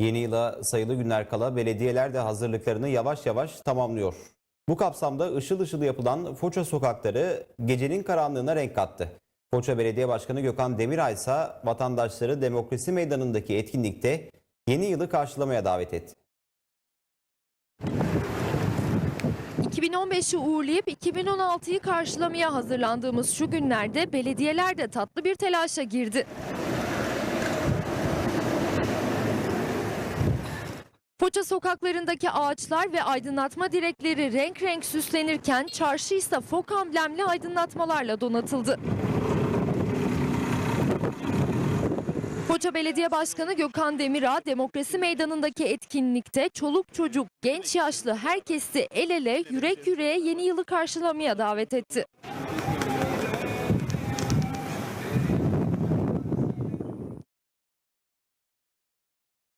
Yeni yıla sayılı günler kala belediyeler de hazırlıklarını yavaş yavaş tamamlıyor. Bu kapsamda ışıl ışıl yapılan Foça sokakları gecenin karanlığına renk kattı. Foça Belediye Başkanı Gökhan Demiray ise vatandaşları Demokrasi Meydanı'ndaki etkinlikte yeni yılı karşılamaya davet etti. 2015'i uğurlayıp 2016'yı karşılamaya hazırlandığımız şu günlerde belediyeler de tatlı bir telaşa girdi. Foça sokaklarındaki ağaçlar ve aydınlatma direkleri renk renk süslenirken çarşı ise fok amblemli aydınlatmalarla donatıldı. Foça Belediye Başkanı Gökhan Demirağ Demokrasi Meydanı'ndaki etkinlikte çoluk çocuk, genç yaşlı herkesi el ele, yürek yüreğe yeni yılı karşılamaya davet etti.